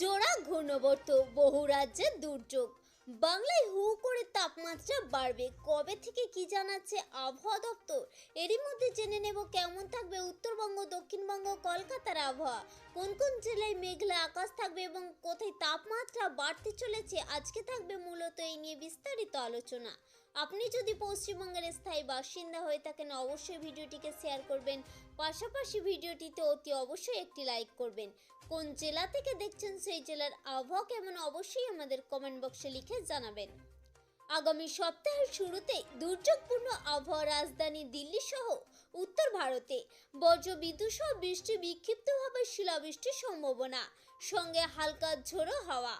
জোড়া ঘূর্ণবর্ত, বহু রাজ্যে দুর্যোগ। বাংলায় হু করে তাপমাত্রা বাড়বে। কবে থেকে কি জানাচ্ছে আবহাওয়া দপ্তর? এরই মধ্যে জেনে নেব কেমন থাকবে উত্তরবঙ্গ, দক্ষিণবঙ্গ, কলকাতার আবহাওয়া। কোন কোন জেলায় মেঘলা আকাশ থাকবে এবং কোথায় তাপমাত্রা বাড়তে চলেছে? আজকে থাকবে মূলত এই নিয়ে বিস্তারিত আলোচনা। আপনি যদি পশ্চিমবঙ্গের স্থায়ী বাসিন্দা হয়ে থাকেন, অবশ্যই ভিডিওটিকে শেয়ার করবেন। পাশাপাশি ভিডিওটিতে অতি অবশ্যই একটি লাইক করবেন। কোন জেলা থেকে দেখছেন সেই জেলার আবহাওয়া কেমন, অবশ্যই আমাদের কমেন্ট বক্সে লিখে জানাবেন। আগামী সপ্তাহের শুরুতে দুর্যোগপূর্ণ আবহাওয়া রাজধানী দিল্লি সহ উত্তর ভারতে বজ্র বিদ্যুৎ সহ বৃষ্টি বিক্ষিপ্তভাবে শিলাবৃষ্টির সম্ভাবনা। সঙ্গে হালকা ঝোড়ো হাওয়া।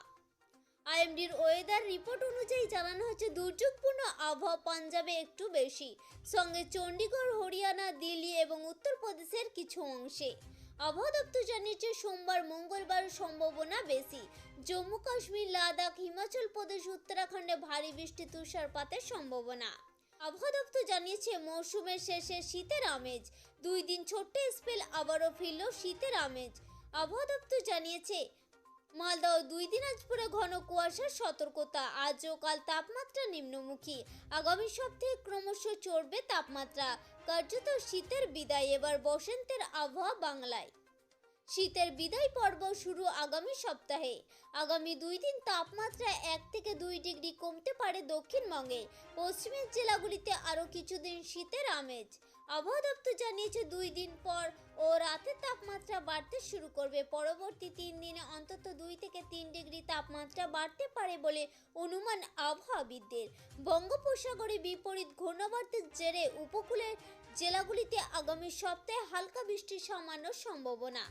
আইএমডির ওয়েদার রিপোর্ট অনুযায়ী জানানো হচ্ছে দুর্যোগপূর্ণ আবহাওয়া পাঞ্জাবে একটু বেশি। সঙ্গে চণ্ডীগড়, হরিয়ানা, দিল্লি এবং উত্তরপ্রদেশের কিছু অংশে। আবহাওয়া দপ্তর জানিয়েছে, সোমবার, মঙ্গলবার সম্ভাবনা বেশি। জম্মু, কাশ্মীর, লাদাখ, হিমাচল প্রদেশ, উত্তরাখণ্ডে ভারী বৃষ্টি, তুষারপাতের সম্ভাবনা। আবহাওয়া দপ্তর জানিয়েছে, মৌসুমের শেষে শীতের আমেজ। দুই দিন ছোট্ট স্পেল আবারও ফিরল শীতের আমেজ। আবহাওয়া দপ্তর জানিয়েছে মালদা ও দুই দিনাজপুরে ঘন কুয়াশার সতর্কতা। আজ ও কাল তাপমাত্রা নিম্নমুখী। আগামী সপ্তাহে ক্রমশ চড়বে তাপমাত্রা। কার্যত শীতের বিদায়, এবার বসন্তের আবহাওয়া বাংলায়। শীতের বিদায় পর্ব শুরু আগামী সপ্তাহে। আগামী দুই দিন তাপমাত্রা এক থেকে দুই ডিগ্রি কমতে পারে দক্ষিণবঙ্গে। পশ্চিমের জেলাগুলিতে আরও কিছুদিন শীতের আমেজ। আবহাওয়া দপ্তর জানিয়েছে দুই দিন পর ও রাতের তাপমাত্রা বাড়তে শুরু করবে। পরবর্তী তিন দিনে অন্তত দুই থেকে তিন ডিগ্রি তাপমাত্রা বাড়তে পারে বলে অনুমান আবহাওয়াবিদদের। বঙ্গোপসাগরে বিপরীত ঘূর্ণাবর্তের জেরে উপকূলের জেলাগুলিতে আগামী সপ্তাহে হালকা বৃষ্টির সামান্য সম্ভাবনা।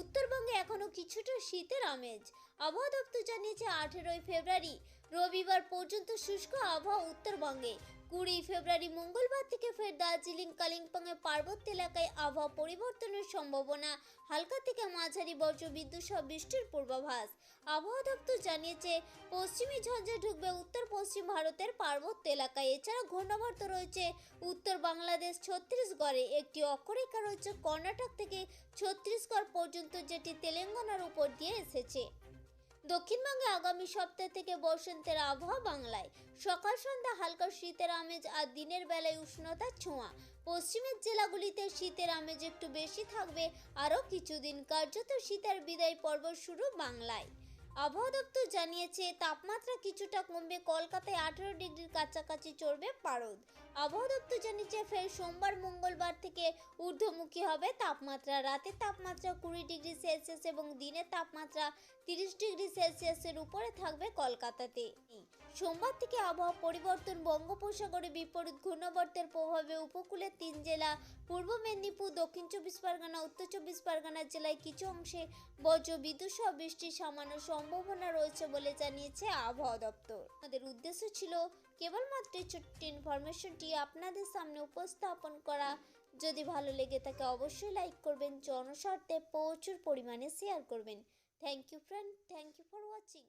উত্তরবঙ্গে এখনও কিছুটা শীতের আমেজ। আবহাওয়া দপ্তর জানিয়েছে আঠেরোই ফেব্রুয়ারি রবিবার পর্যন্ত শুষ্ক আবহাওয়া উত্তরবঙ্গে। কুড়ি ফেব্রুয়ারি মঙ্গলবার থেকে ফের দার্জিলিং কালিম্পংয়ের পার্বত্য এলাকায় আবহাওয়া পরিবর্তনের সম্ভাবনা। হালকা থেকে মাঝারি বজ্র বিদ্যুৎ সহ বৃষ্টির পূর্বাভাস। আবহাওয়া দপ্তর জানিয়েছে, পশ্চিমী ঝঞ্ঝে ঢুকবে উত্তর পশ্চিম ভারতের পার্বত্য এলাকায়। এছাড়া ঘূর্ণাবর্ত রয়েছে উত্তর বাংলাদেশ, ছত্তিশগড়ে। একটি অক্ষরেখা রয়েছে কর্ণাটক থেকে ছত্তিশগড় পর্যন্ত, যেটি তেলেঙ্গানার উপর দিয়ে এসেছে। দক্ষিণবঙ্গে আগামী সপ্তাহ থেকে বসন্তের আবহাওয়া বাংলায়। সকাল, সন্ধ্যা হালকা শীতের আমেজ আর দিনের বেলায় উষ্ণতার ছোঁয়া। পশ্চিমের জেলাগুলিতে শীতের আমেজ একটু বেশি থাকবে। আরও কিছুদিন কার্যত শীতের বিদায় পর্ব শুরু বাংলায়। আবহাওয়া দপ্তর জানিয়েছে, তাপমাত্রা কিছুটা কমবে। কলকাতায় আঠেরো ডিগ্রির কাছাকাছি চড়বে পারদ। আবহাওয়া দপ্তর জানিয়েছে ফের সোমবার মঙ্গলবার থেকে ঊর্ধ্বমুখী হবে তাপমাত্রা। রাতের তাপমাত্রা কুড়ি ডিগ্রি সেলসিয়াস এবং দিনের তাপমাত্রা তিরিশ ডিগ্রি সেলসিয়াসের উপরে থাকবে কলকাতাতে সোমবার থেকে আবহাওয়া পরিবর্তন, বঙ্গোপসাগরে বিপরীত ঘূর্ণাবর্তের প্রভাবে উপকূলের তিন জেলা, পূর্ব মেদিনীপুর, দক্ষিণ চব্বিশ পরগনা, উত্তর চব্বিশ পরগনা জেলায় কিছু অংশে বজ্র বিদ্যুৎ সহ বৃষ্টির সামান্য সম্ভাবনা রয়েছে বলে জানিয়েছে আবহাওয়া দপ্তর। আমাদের উদ্দেশ্য ছিল কেবলমাত্র ছোট্ট ইনফরমেশনটি আপনাদের সামনে উপস্থাপন করা। যদি ভালো লেগে থাকে অবশ্যই লাইক করবেন, জনস্বার্থে প্রচুর পরিমাণে শেয়ার করবেন। Thank you friend thank you for watching